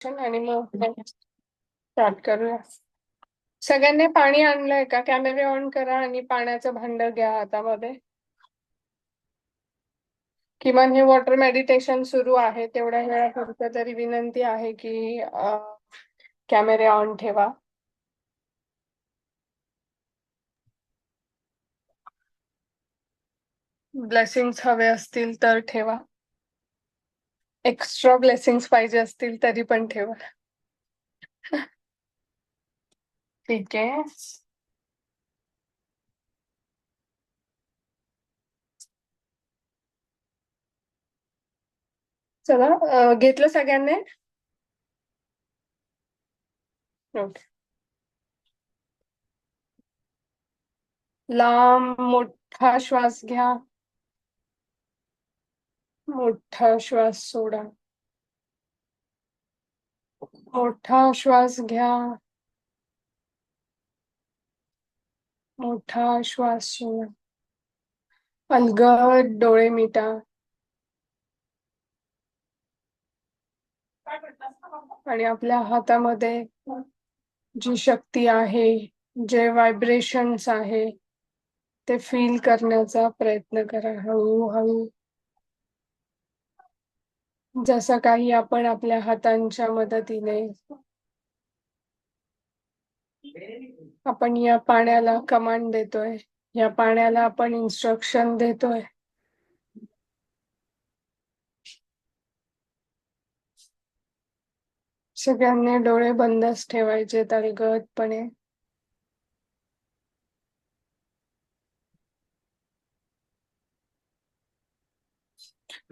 आणि मग स्टार्ट करूया. सगळ्यांनी पाणी आणलंय का? कॅमेरे ऑन करा आणि पाण्याचं भांड घ्या हातामध्ये. किमान हे वॉटर मेडिटेशन सुरू आहे. तेवढ्या वेळापुरतं तरी विनंती आहे की कॅमेरे ऑन ठेवा. ब्लेसिंग्स हवे असतील तर ठेवा. एक्स्ट्रा ब्लेसिंग्स पाहिजे असतील तरी पण ठेवा. ठीक आहे. चला घेतलं सगळ्यांनी? ओके. लांब मोठा श्वास घ्या. मोठा श्वास सोडा. मोठा श्वास घ्या. मोठा श्वास सोडा. अलगद डोळे मिटा. आणि आपल्या हातामध्ये जी शक्ती आहे जे व्हायब्रेशन्स आहे ते फील करण्याचा प्रयत्न करा. हळूहळू जसं काही आपण आपल्या हातांच्या मदतीने आपण या पाण्याला कमांड देतोय. या पाण्याला आपण इन्स्ट्रक्शन देतोय. सगळ्यांनी डोळे बंदच ठेवायचे तळगतपणे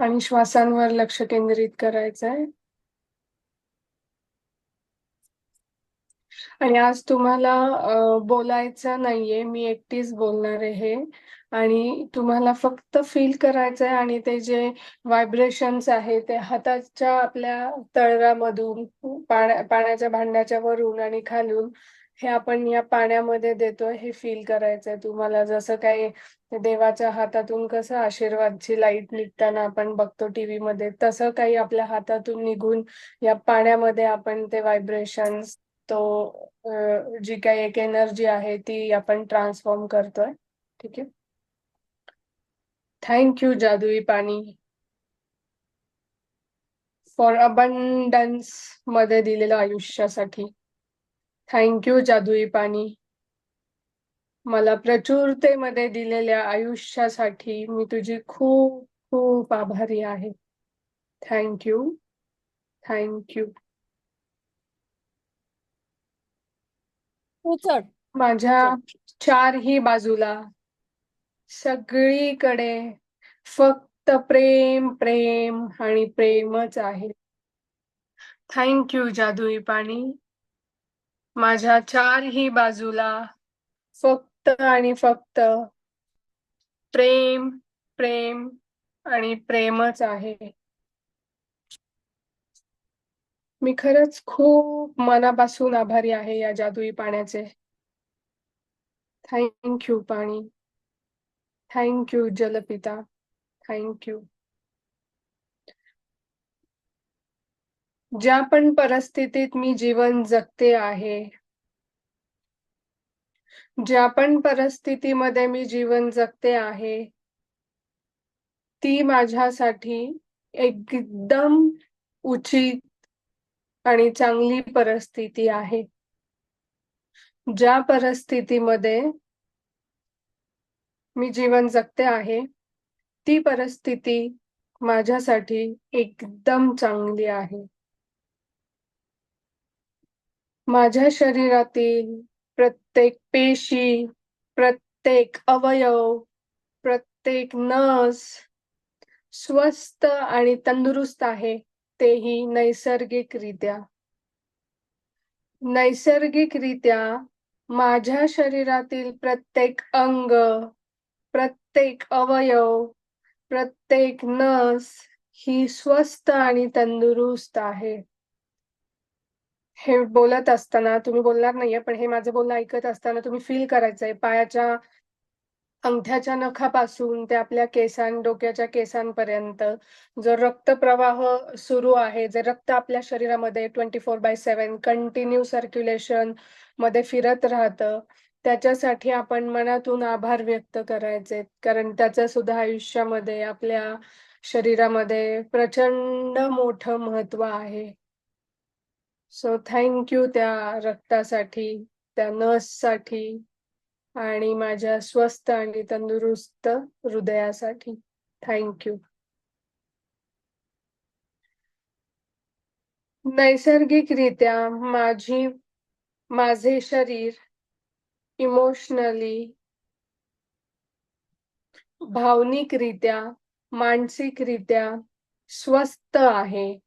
आणि श्वासांवर लक्ष केंद्रित करायचंय. आणि आज तुम्हाला बोलायचं नाहीये मी एकटीच बोलणार आहे. आणि तुम्हाला फक्त फील करायचंय आणि ते जे व्हायब्रेशन्स आहे ते हाताच्या आपल्या तळव्यामधून पाण्या पाण्याच्या भांड्याच्या वरून आणि खालून हे आपण या पाण्यामध्ये देतोय हे फील करायचंय. तुम्हाला जसं काही देवाच्या हातातून कसं आशीर्वादची लाइट निघताना आपण बघतो टीव्ही मध्ये तसं काही आपल्या हातातून निघून या पाण्यामध्ये आपण ते व्हायब्रेशन्स तो जी काही एक एनर्जी आहे ती आपण ट्रान्सफॉर्म करतोय. ठीक आहे? थँक्यू जादुई पाणी. फॉर अबंडन्समध्ये दिलेलं आयुष्यासाठी. थँक्यू जादुई पाणी मला प्रचुरतेमध्ये दिलेल्या आयुष्यासाठी मी तुझी खूप खूप आभारी आहे. थँक्यू थँक्यू माझ्या चारही बाजूला सगळीकडे फक्त प्रेम प्रेम आणि प्रेमच आहे. थँक्यू जादुई पाणी माझ्या चारही बाजूला फक्त आणि फक्त प्रेम प्रेम आणि प्रेमच आहे. मी खरंच खूप मनापासून आभारी आहे या जादुई पाण्याचे. थँक्यू पाणी. थँक्यू जलपिता. थँक्यू ज्या पण परिस्थितीत मी जीवन जगते आहे ज्या पण परिस्थितीमध्ये मी जीवन जगते आहे ती माझ्यासाठी एकदम उचित आणि चांगली परिस्थिती आहे. ज्या परिस्थितीमध्ये मी जीवन जगते आहे ती परिस्थिती माझ्यासाठी एकदम चांगली आहे. माझ्या शरीरातील प्रत्येक पेशी प्रत्येक अवयव प्रत्येक नस स्वस्थ आणि तंदुरुस्त आहे तेही नैसर्गिकरित्या. नैसर्गिकरित्या माझ्या शरीरातील प्रत्येक अंग प्रत्येक अवयव प्रत्येक नस ही स्वस्थ आणि तंदुरुस्त आहे. हे बोलत असताना तुम्ही बोलणार नाहीये पण हे माझं बोलणं ऐकत असताना तुम्ही फील करायचंय. पायाच्या अंगठ्याच्या नखापासून ते आपल्या केसां डोक्याच्या केसांपर्यंत जो रक्तप्रवाह सुरू आहे जे रक्त आपल्या शरीरामध्ये twenty four by seven continue सर्क्युलेशनमध्ये फिरत राहतं त्याच्यासाठी आपण मनातून आभार व्यक्त करायचे. कारण त्याचं सुद्धा आयुष्यामध्ये आपल्या शरीरामध्ये प्रचंड मोठं महत्त्व आहे. सो थँक्यू त्या रक्तासाठी त्या नससाठी आणि माझ्या स्वस्थ आणि तंदुरुस्त हृदयासाठी. थँक्यू नैसर्गिकरित्या माझी माझे शरीर इमोशनली भावनिकरित्या मानसिकरित्या स्वस्थ आहे.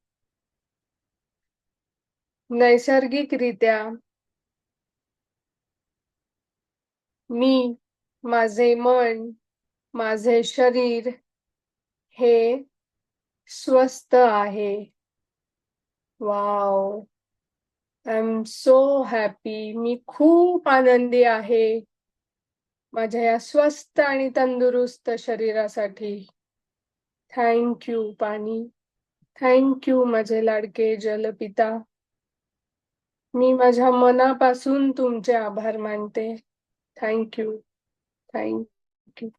नैसर्गिकरित्या मी माझे मन माझे शरीर हे स्वस्थ आहे. Wow. I am so happy मी खूप आनंदी आहे माझ्या या स्वस्त आणि तंदुरुस्त शरीरासाठी. थँक्यू पाणी. थँक्यू माझे लाडके जलपिता. मी माझ्या मनापासून तुमचे आभार मानते. थँक्यू थँक्यू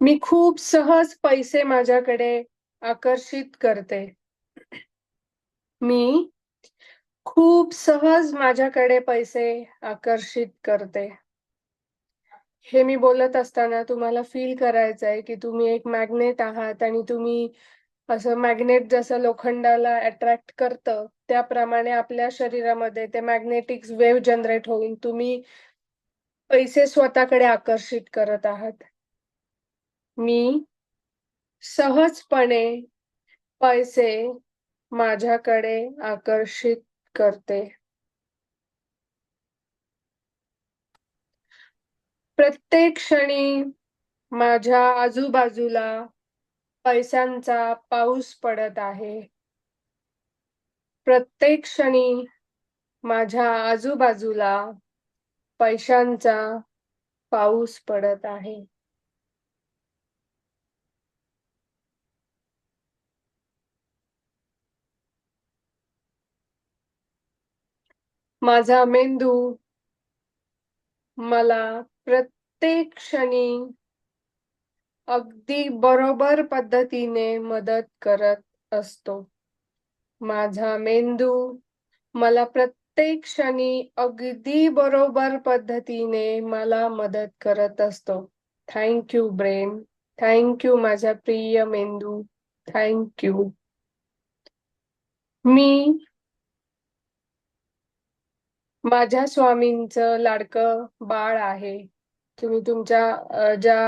मी खूप सहज पैसे माझ्याकडे आकर्षित करते. मी खूप सहज माझ्याकडे पैसे आकर्षित करते. हे मी बोलत असताना तुम्हाला फील करायचं आहे की तुम्ही एक मॅग्नेट आहात आणि तुम्ही असं मॅग्नेट जसं लोखंडाला अट्रॅक्ट करतं त्याप्रमाणे आपल्या शरीरामध्ये ते मॅग्नेटिक वेव्ह जनरेट होऊन तुम्ही पैसे स्वतःकडे आकर्षित करत आहात. मी सहजपणे पैसे माझ्याकडे आकर्षित करते. प्रत्येक क्षणी माझ्या आजूबाजूला पैशांचा पाऊस पडत आहे. प्रत्येक क्षणी माझ्या आजूबाजूला पैशांचा पाऊस पडत आहे. माझा मेंदू मला प्रत्येक क्षणी अगदी बरोबर पद्धतीने मदत करत असतो. माझा मेंदू मला प्रत्येक क्षणी अगदी बरोबर पद्धतीने मला मदत करत असतो. थँक्यू ब्रेन थँक्यू माझा प्रिय मेंदू. थँक्यू मी माझ्या स्वामींचं लाडकं बाळ आहे. तुम्ही तुमच्या ज्या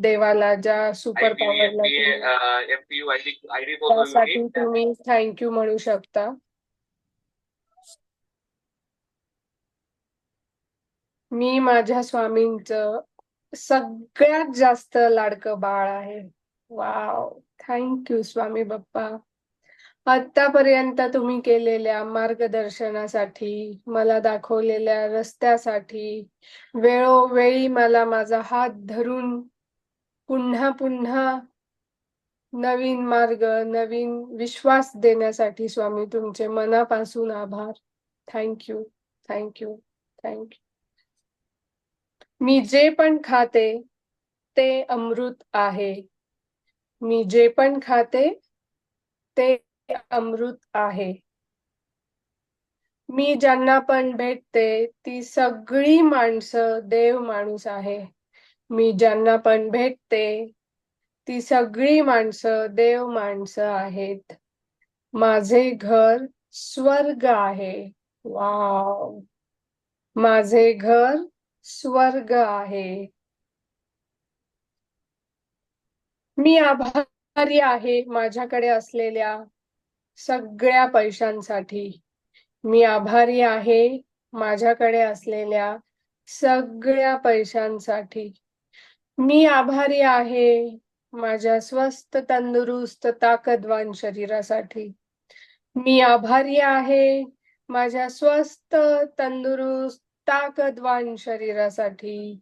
देवाला ज्या सुपर पॉवरला त्यासाठी तुम्ही थँक्यू म्हणू शकता. मी माझ्या स्वामींचं सगळ्यात जास्त लाडकं बाळ आहे. Wow thank you Swami Bappa. आतापर्यंत तुम्ही केलेल्या मार्गदर्शनासाठी मला दाखवलेल्या रस्त्यासाठी वेळोवेळी मला माझा हात धरून पुन्हा पुन्हा नवीन मार्ग नवीन विश्वास देण्यासाठी स्वामी तुमचे मनापासून आभार. थँक्यू थँक्यू थँक्यू मी जे पण खाते ते अमृत आहे. मी जे पण खाते ते अमृत आहे. मी ज्यांना पण भेटते ती सगळी माणसं देव माणूस आहे. मी ज्यांना पण भेटते ती सगळी माणसं देव माणसं आहेत. माझे घर स्वर्ग आहे. वाव! माझे घर स्वर्ग आहे. मी आभारी आहे माझ्याकडे असलेल्या सगळ्या पैशांसाठी. मी आभारी आहे माझ्याकडे असलेल्या सगळ्या पैशांसाठी. मी आभारी आहे माझ्या स्वस्त तंदुरुस्त ताकदवान शरीरासाठी. मी आभारी आहे माझ्या स्वस्त तंदुरुस्त ताकदवान शरीरासाठी.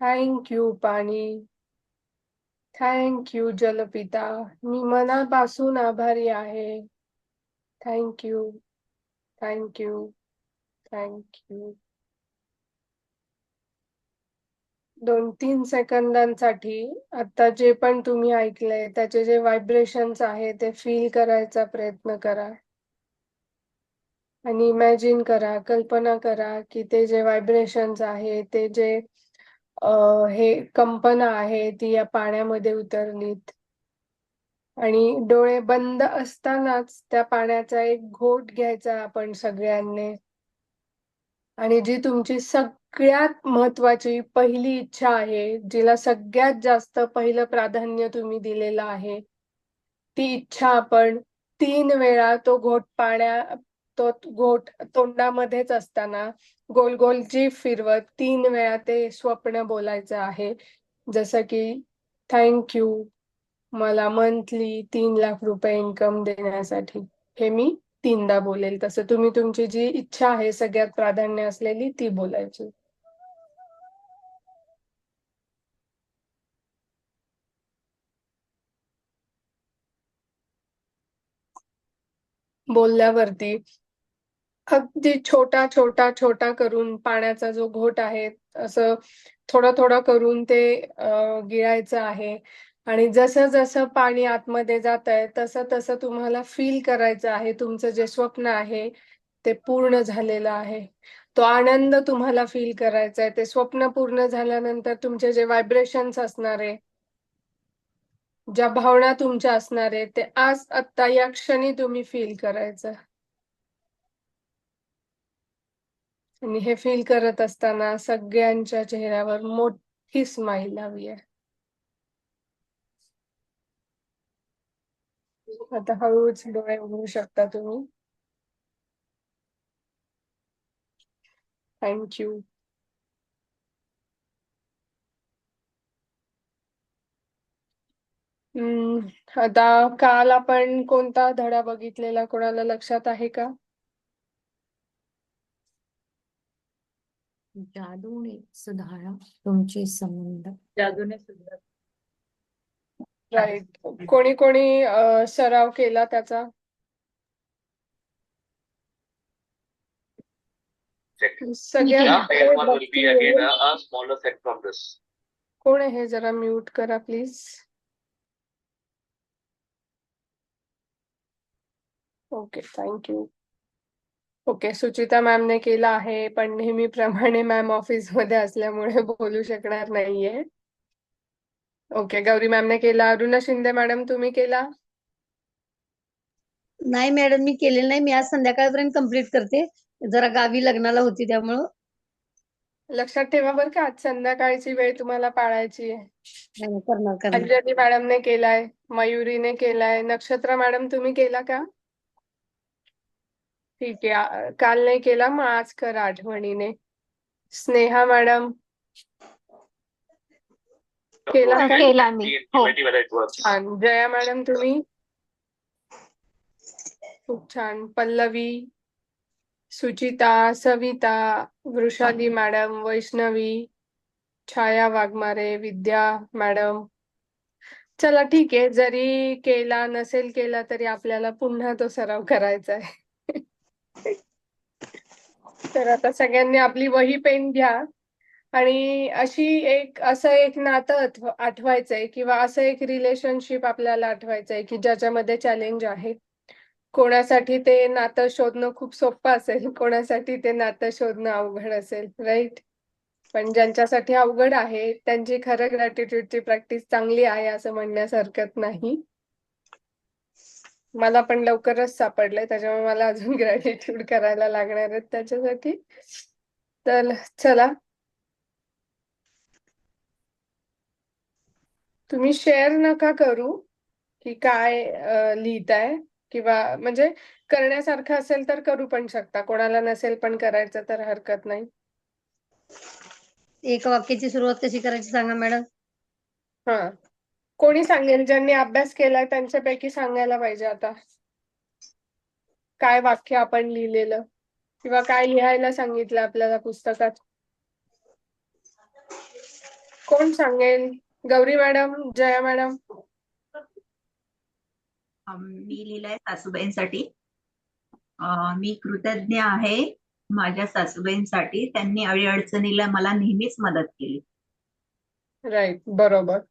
थँक यू पाणी. थँक यू जलपिता मी मनापासून आभारी आहे thank you thank you thank you दोन तीन सेकंदांसाठी आता जे पण तुम्ही ऐकलंय त्याचे जे व्हायब्रेशन्स आहे ते फील करायचा प्रयत्न करा. आणि इमॅजिन करा कल्पना करा की ते जे व्हायब्रेशन्स आहे ते जे हे कंपन आहे ती या पाण्यामध्ये उतरलीत. आणि डोळे बंद असतानाच त्या पाण्याचा एक घोट घ्यायचा आपण सगळ्यांनी. आणि जी तुमची सगळ्यात महत्वाची पहिली इच्छा आहे जिला सगळ्यात जास्त पहिलं प्राधान्य तुम्ही दिलेलं आहे ती इच्छा आपण तीन वेळा तो घोट पाण्या तो घोट तोंडामध्येच असताना गोल गोल जी फिरवत तीन वेळा ते स्वप्न बोलायचं आहे. जसं की थँक यू मला मंथली तीन लाख रुपये इन्कम देण्यासाठी. हे मी तीनदा बोलेल. तसं तुम्ही तुमची जी इच्छा आहे सगळ्यात प्राधान्य असलेली ती बोलायची. बोलल्यावरती अगदी छोटा छोटा छोटा करून पाण्याचा जो घोट आहे असं थोडं थोडा करून ते गिळायचं आहे. आणि जसं जसं पाणी आतमध्ये जात आहे तसं तसं तुम्हाला फील करायचं आहे. तुमचं जे स्वप्न आहे ते पूर्ण झालेलं आहे. तो आनंद तुम्हाला फील करायचा आहे. ते स्वप्न पूर्ण झाल्यानंतर तुमचे जे व्हायब्रेशन्स असणार आहे ज्या भावना तुमच्या असणार आहे ते आज आत्ता या क्षणी तुम्ही फील करायचं. आणि हे फील करत असताना सगळ्यांच्या चेहऱ्यावर मोठी स्माईल हवी आहे. आता हळूच डोळे उघडू शकता तुम्ही. थँक्यू हम्म आता काल आपण कोणता धडा बघितलेला कोणाला लक्षात आहे का? जादूने सुधारा तुमचे संबंध. जादूने सुद्धा राईट कोणी कोणी सराव केला त्याचा? again कोण. आहे जरा म्यूट करा please? Okay thank you okay Suchita मॅमने केला आहे पण नेहमीप्रमाणे मॅम ऑफिसमध्ये असल्यामुळे बोलू शकणार नाहीये. ओके गौरी मॅमने केला. अरुणा शिंदे मॅडम तुम्ही केला? नाही मॅडम मी केलेलं नाही. मी आज संध्याकाळपर्यंत कंप्लीट करते. जरा गावी लग्नाला होती त्यामुळं. लक्षात ठेवा बरं का आज संध्याकाळची वेळ तुम्हाला पाळायची आहे. करणार अंजली मॅडमने केलाय मयुरीने केलाय. नक्षत्रा मॅडम तुम्ही केला का? ठीक आहे. काल नाही केला? मग आज करा आठवणीने. स्नेहा मॅडम. केला का? check केला मी. हो. छान. जया मॅडम तुम्ही? खूप छान. Pallavi Suchita Savita Vrushali madam Vaishnavi Chhaya Waghmare Vidya madam. चला ठीक आहे. जरी केला नसेल केला तरी आपल्याला पुन्हा तो सराव करायचा आहे. तर आता सगळ्यांनी आपली वही पेन घ्या. आणि अशी एक असं एक नातं आठवायचंय किंवा असं एक रिलेशनशिप आपल्याला आठवायचंय की ज्याच्यामध्ये चॅलेंज आहे. कोणासाठी ते नातं शोधणं खूप सोपं असेल कोणासाठी ते नातं शोधणं अवघड असेल राईट पण ज्यांच्यासाठी अवघड आहे त्यांची खरं ग्रॅटिट्यूडची प्रॅक्टिस चांगली आहे असं म्हणण्यास हरकत नाही. मला पण लवकरच सापडलंय त्याच्यामुळे मला अजून ग्रॅटिट्यूड करायला लागणार आहेत त्याच्यासाठी. तर चला. तुम्ही शेअर नका करू की काय लिहिताय किंवा म्हणजे करण्यासारखं असेल तर करू पण शकता कोणाला नसेल पण करायचं तर हरकत नाही. एक वाक्याची सुरुवात कशी करायची सांगा मॅडम. हा. कोणी सांगेल? ज्यांनी अभ्यास केलाय त्यांच्यापैकी सांगायला पाहिजे आता. काय वाक्य आपण लिहिलेलं? किंवा काय लिहायला सांगितलं आपल्याला पुस्तकात? कोण सांगेल? Gauri madam Jaya madam? मी लिहिलंय सासूबाईंसाठी. मी कृतज्ञ आहे माझ्या सासूबाईंसाठी. त्यांनी अडीअडचणीला मला नेहमीच मदत केली. राईट बरोबर.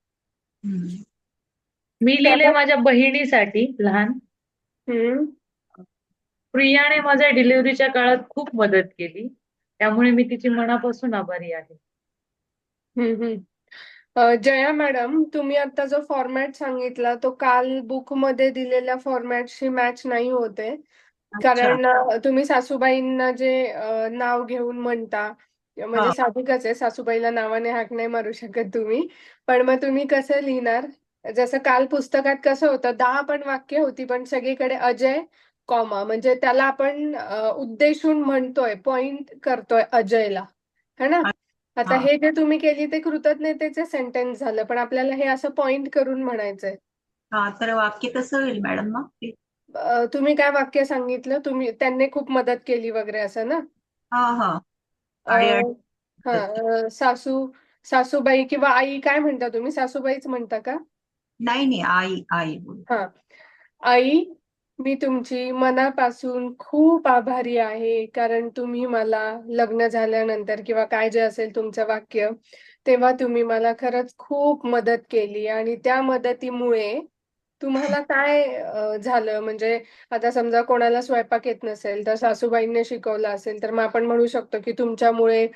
मी लिहिले माझ्या बहिणीसाठी लहान. प्रियाने माझ्या डिलिव्हरीच्या काळात खूप मदत केली. त्यामुळे मी तिची मनापासून आभारी आहे. जया मॅडम तुम्ही आता जो फॉर्मॅट सांगितला तो काल बुकमध्ये दिलेल्या फॉर्मॅटशी मॅच नाही होते. कारण तुम्ही सासूबाईंना जे नाव घेऊन म्हणता म्हणजे. साहजिकच आहे सासूबाईला नावाने हाक नाही मारू शकत तुम्ही. पण मग तुम्ही कसं लिहिणार? जसं काल पुस्तकात कसं होतं दहा पण वाक्य होती पण सगळीकडे अजय कॉमा. म्हणजे त्याला आपण उद्देशून म्हणतोय पॉइंट करतोय अजयला. है ना? आता हा. जे तुम्ही केली ते कृतज्ञतेचे सेंटेन्स झालं. पण आपल्याला हे असं पॉइंट करून म्हणायचंय. हा तर वाक्य कसं होईल मॅडम मग तुम्ही काय वाक्य सांगितलं? तुम्ही त्यांनी खूप मदत केली वगैरे असं ना? हा हा. अ, हा अ, सासू सासूबाई किंवा आई काय म्हणता तुम्ही? सासूबाईच म्हणता का? नाही नाही आई आई बोल हा. आई मी तुमची मनापासून खूप आभारी आहे कारण तुम्ही मला लग्न झाल्यानंतर किंवा काय जे असेल तुमचं वाक्य तेव्हा तुम्ही मला खरंच खूप मदत केली आणि त्या मदतीमुळे तुम्हाला काय अ, झालं? म्हणजे आता समजा कोणाला स्वयंपाक येत नसेल तर सासूबाईंनी शिकवलं असेल तर मग आपण म्हणू शकतो की तुमच्यामुळे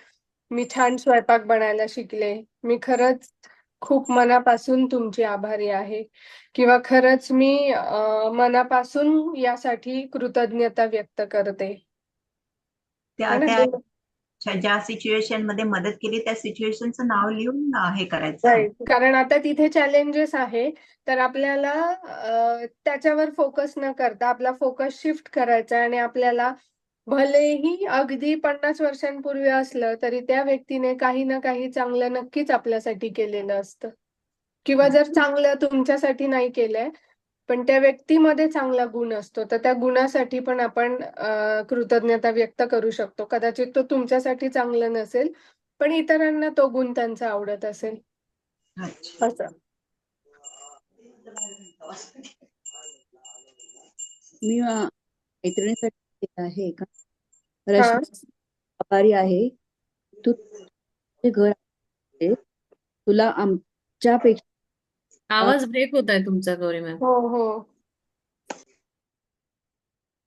मी छान स्वयंपाक बनायला शिकले. मी खरंच खूप मनापासून तुमची आभारी आहे. किंवा खरंच मी अ, मनापासून यासाठी कृतज्ञता व्यक्त करते. त्या ना? त्या ज्या सिच्युएशनमध्ये मदत केली त्या सिच्युएशनचं नाव लिहून हे करायचं. कारण आता तिथे चॅलेंजेस आहे. तर आपल्याला त्याच्यावर फोकस न करता आपला फोकस शिफ्ट करायचा आणि आपल्याला भलेही अगदी पन्नास वर्षांपूर्वी असलं तरी त्या व्यक्तीने काही ना काही चांगलं नक्कीच आपल्यासाठी केलेलं असतं. किंवा जर चांगलं तुमच्यासाठी नाही केलंय पण त्या व्यक्तीमध्ये चांगला गुण असतो. तर त्या गुणासाठी पण आपण कृतज्ञता व्यक्त करू शकतो. कदाचित तो तुमच्यासाठी चांगलं नसेल पण इतरांना तो गुण त्यांचा आवडत असेल. असं. मी मैत्रिणीसाठी आहे का? आभारी आहे. तू घर. तुला आमच्यापेक्षा आवाज ब्रेक होत आहे तुमचा गौरी मॅम हो हो.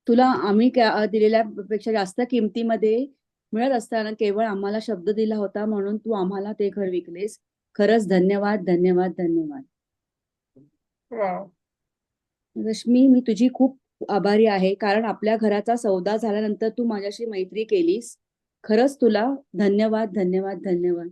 तुला आम्ही क्या- दिलेल्या पेक्षा जास्त किमतीमध्ये मिळत असताना केवळ आम्हाला शब्द दिला होता म्हणून तू आम्हाला ते घर विकलेस. खरंच धन्यवाद धन्यवाद धन्यवाद. वाव रश्मी मी तुझी खूप आभारी आहे कारण आपल्या घराचा सौदा झाल्यानंतर तू माझ्याशी मैत्री केलीस. खरंच तुला धन्यवाद धन्यवाद धन्यवाद.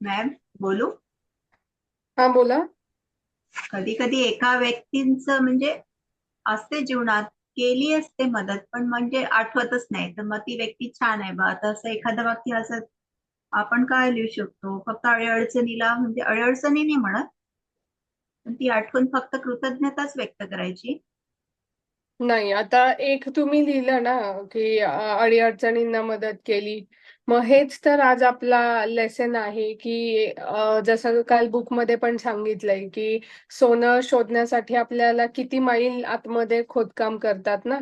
मॅम बोलू? हा बोला. कधी कधी एका व्यक्तींचं म्हणजे असते जीवनात केली असते मदत पण म्हणजे आठवतच नाही. तर मग ती व्यक्ती छान आहे बा. आता असं एखादं वाक्य असं आपण काय लिहू शकतो? फक्त अडीअडचणीला म्हणजे अडीअडचणी नाही म्हणत पण ती आठवण फक्त कृतज्ञताच व्यक्त करायची. नाही आता एक तुम्ही लिहिलं ना की अ, अडीअडचणींना मदत केली. मग हेच तर आज आपला लेसन आहे की अ, जसं काल बुकमध्ये पण सांगितलंय की सोनं शोधण्यासाठी आपल्याला किती मैल आतमध्ये खोदकाम करतात ना?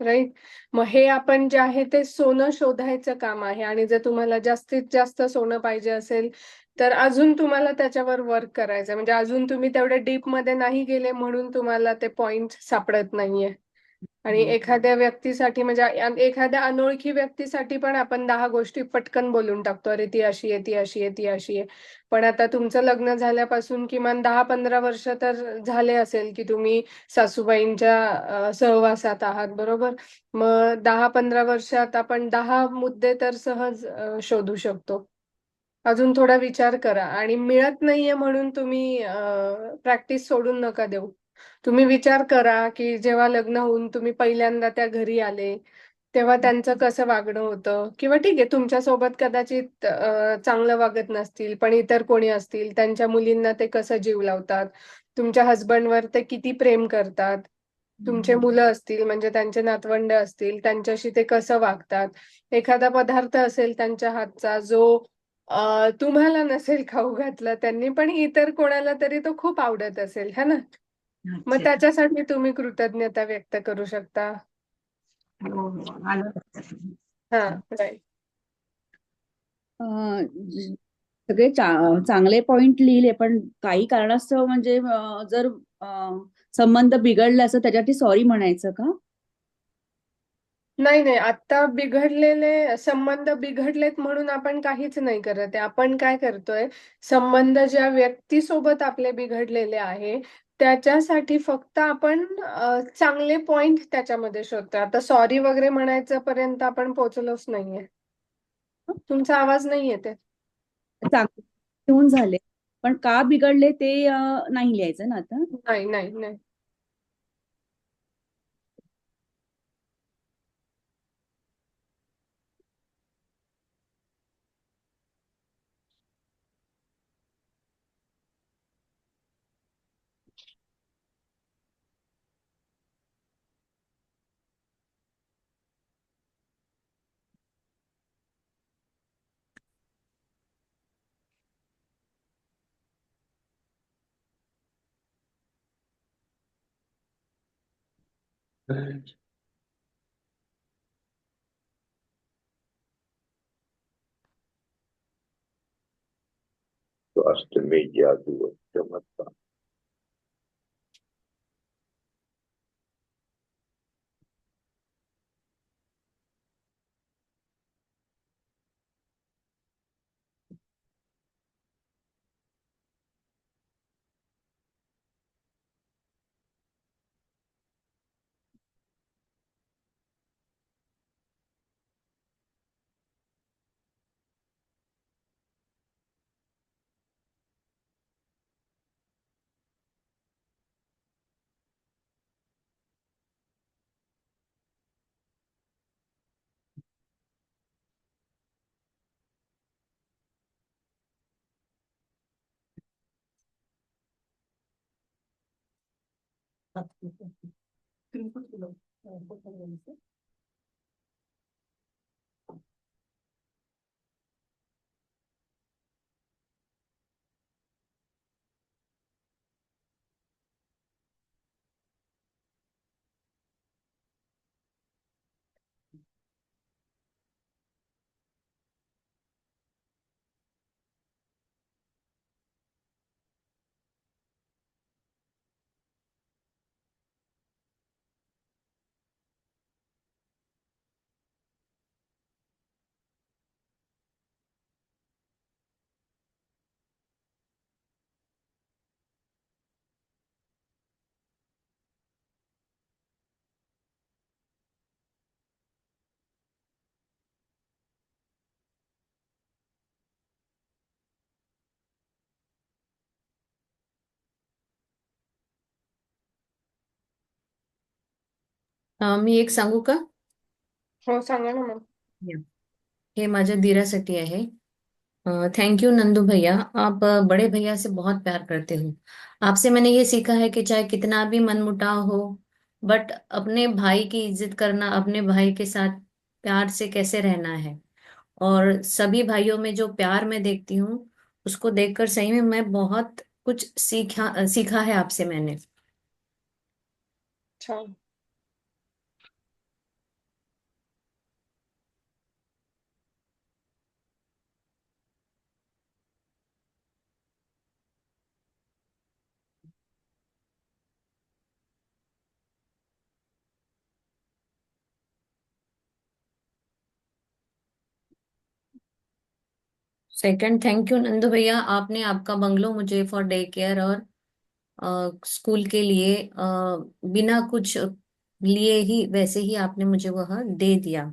राईट मग हे आपण जे आहे ते सोनं शोधायचं काम आहे. आणि जर तुम्हाला जास्तीत जास्त सोनं पाहिजे असेल तर अजून तुम्हाला त्याच्यावर वर्क करायचं म्हणजे अजून तुम्ही तेवढे डीपमध्ये नाही गेले म्हणून तुम्हाला ते पॉइंट सापडत नाहीये. आणि हम्म. एखाद्या व्यक्तीसाठी म्हणजे अ- एखाद्या अनोळखी व्यक्तीसाठी पण आपण दहा गोष्टी पटकन बोलून टाकतो अरे ती अशी आहे ती अशी आहे ती अशी आहे. पण आता तुमचं लग्न झाल्यापासून किमान दहा पंधरा वर्ष तर झाले असेल की तुम्ही सासूबाईंच्या अ, सहवासात आहात बरोबर? मग दहा पंधरा वर्षात आपण दहा मुद्दे तर सहज अ, शोधू शकतो. अजून थोडा विचार करा आणि मिळत नाहीये म्हणून तुम्ही प्रॅक्टिस सोडून नका देऊ. तुम्ही विचार करा की जेव्हा लग्न होऊन तुम्ही पहिल्यांदा त्या घरी आले तेव्हा त्यांचं कसं वागणं होतं? किंवा ठीक आहे तुमच्यासोबत कदाचित चांगलं वागत नसतील पण इतर कोणी असतील त्यांच्या मुलींना ते कसं जीव लावतात? तुमच्या हस्बंडवर ते किती प्रेम करतात? तुमचे मुलं असतील म्हणजे त्यांचे नातवंड असतील त्यांच्याशी ते कसं वागतात? एखादा पदार्थ असेल त्यांच्या हातचा जो तुम्हाला नसेल खाऊ घातला त्यांनी पण इतर कोणाला तरी तो खूप आवडत असेल है ना? मग अच्छा. त्याच्यासाठी तुम्ही कृतज्ञता व्यक्त करू शकता हो हो आलं लक्षात. हा राईट अं, ज- सगळे चा- चांगले पॉइंट लिहिले पण काही कारणास्तव म्हणजे अं, जर अं, संबंध बिघडले असं त्याच्यासाठी सॉरी म्हणायचं का नाही नाही आता बिघडलेले संबंध बिघडलेत म्हणून आपण काहीच नाही करत आहे आपण काय करतोय संबंध ज्या व्यक्तीसोबत आपले बिघडलेले आहे त्याच्यासाठी फक्त आपण चांगले पॉइंट त्याच्यामध्ये शोधतोय. आता सॉरी वगैरे म्हणायचं पर्यंत आपण पोहोचलोच नाहीये. तुमचा आवाज नाही येते झाले. पण का बिघडले ते नाही लिहायचं ना आता? नाही नाही नाही. तो अष्टमी जादू चमत्कार तिंकल सुलो अं, मी एक सांगू का? हो सांगा ना मग. हे माझ्या दीरासाठी आहे. थैंक यू नंदू भैया. आप अ, बड़े भैया से बहुत प्यार करते हो. आपसे मैंने ये सीखा है कि चाहे कितना भी मनमुटाव हो बट अपने भाई की इज़्ज़त करना अपने भाई के साथ प्यार से कैसे रहना है? और सभी भाइयों में जो प्यार मैं देखती हूँ उसको देखकर सही में मैं बहुत कुछ सीखा सीखा है आपसे मैंने। छान सेकंड थैंक यू नंदू भैया। आपने आपका बंगलो मुझे फॉर डे केयर और स्कूल के लिए अ, बिना कुछ लिए ही वैसे ही आपने मुझे वह दे दिया।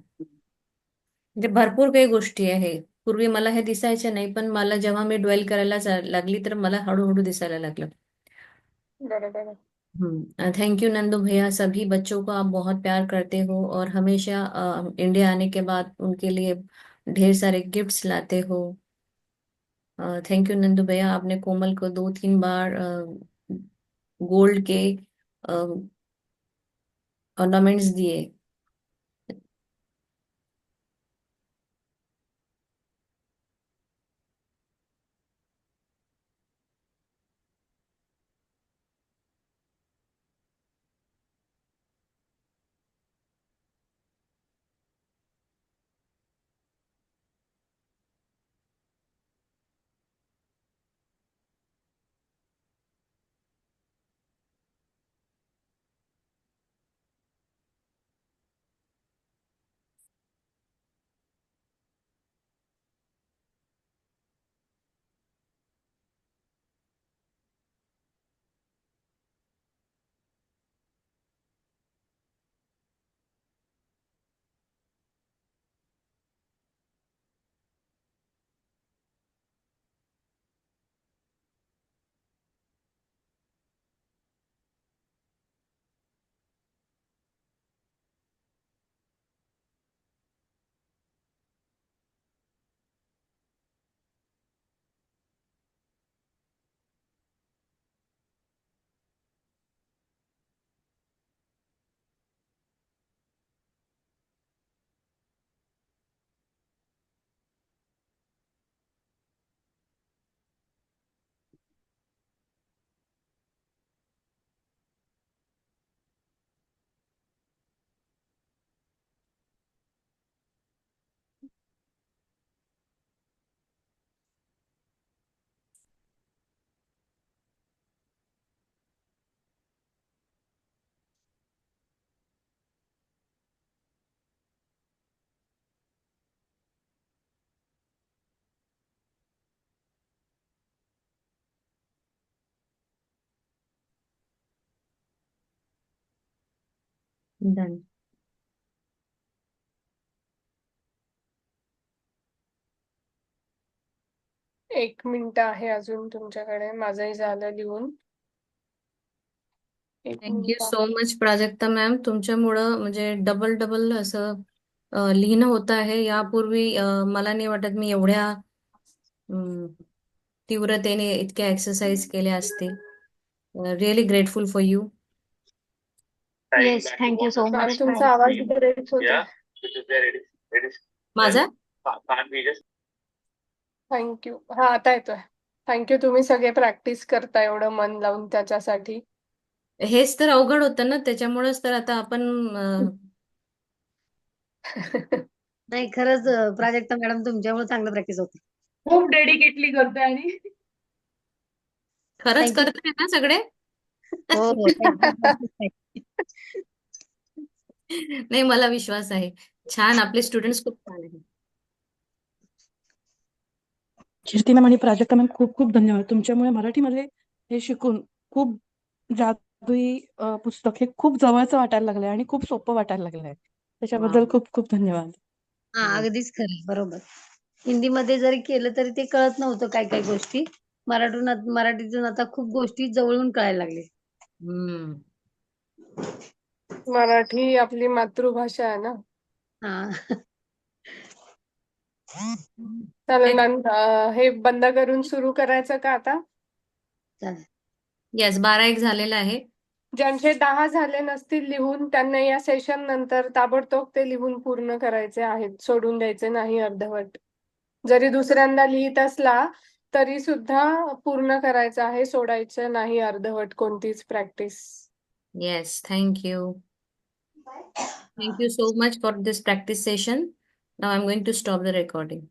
म्हणजे भरपूर काही गोष्टी आहे पूर्वी मला हे दिसायचे नाही पण मला जेव्हा मी ड्वेल करायला लागली तर मला हळूहळू दिसायला लागलं. हम्म थैंक यू नंदू भैया। सभी बच्चों को आप बहुत प्यार करते हो और हमेशा इंडिया आने के बाद उनके लिए ढेर सारे गिफ्ट्स लाते हो। थैंक यू नंदू भैया आपने कोमल को दो तीन बार गोल्ड के ऑर्नामेंट्स दिए। डन एक मिनिट आहे अजून तुमच्याकडे. माझंही झालं लिहून. एक thank you minute so much Prajakta ma'am तुमच्यामुळं म्हणजे डबल डबल असं अ, लिहिणं होत आहे. यापूर्वी अ, मला नाही वाटत मी एवढ्या अम, तीव्रतेने इतक्या एक्सरसाइज केल्या असतील. Really grateful for you Time Yes, that thank you want so to ma'am much. start तुमचा आवाज. Break is. माझा थँक्यू हा आता येतोय. थँक्यू तुम्ही सगळे प्रॅक्टिस करता एवढं मन लावून त्याच्यासाठी. हेच तर अवघड होतं ना त्याच्यामुळेच तर आता आपण नाही खरंच प्राजक्ता मॅडम तुमच्यामुळे चांगलं प्रॅक्टिस होते. खूप डेडिकेटली करते आणि. खरंच. करताय ना सगळे? हो हो. नाही मला विश्वास आहे. छान आपले स्टुडंट्स खूप छान आहेत. कीर्ती मॅम आणि प्राजक्ता मॅम खूप खूप धन्यवाद. तुमच्यामुळे मराठीमध्ये हे शिकून खूप जादुई पुस्तक हे खूप जवळचं वाटायला लागलंय आणि खूप सोपं वाटायला लागलंय. त्याच्याबद्दल. खूप खूप धन्यवाद. हा अगदीच खरं बरोबर. हिंदीमध्ये जरी केलं तरी ते कळत नव्हतं काय काय गोष्टी. मराठून मराठीतून आता खूप गोष्टी जवळून कळायला लागले. हम्म. मराठी आपली मातृभाषा आहे ना. हा. चालेल अं, हे बंद करून सुरू करायचं का आता? येस बारा एक झालेला आहे. ज्यांचे दहा झाले नसतील लिहून त्यांना या सेशन नंतर ताबडतोब ते लिहून पूर्ण करायचे आहेत. सोडून द्यायचे नाही अर्धवट. जरी दुसऱ्यांदा लिहित असला तरी सुद्धा पूर्ण करायचं आहे. सोडायचं नाही अर्धवट. कोणतीच practice Yes, thank you. Thank you so much for this practice session. Now I'm going to stop the recording.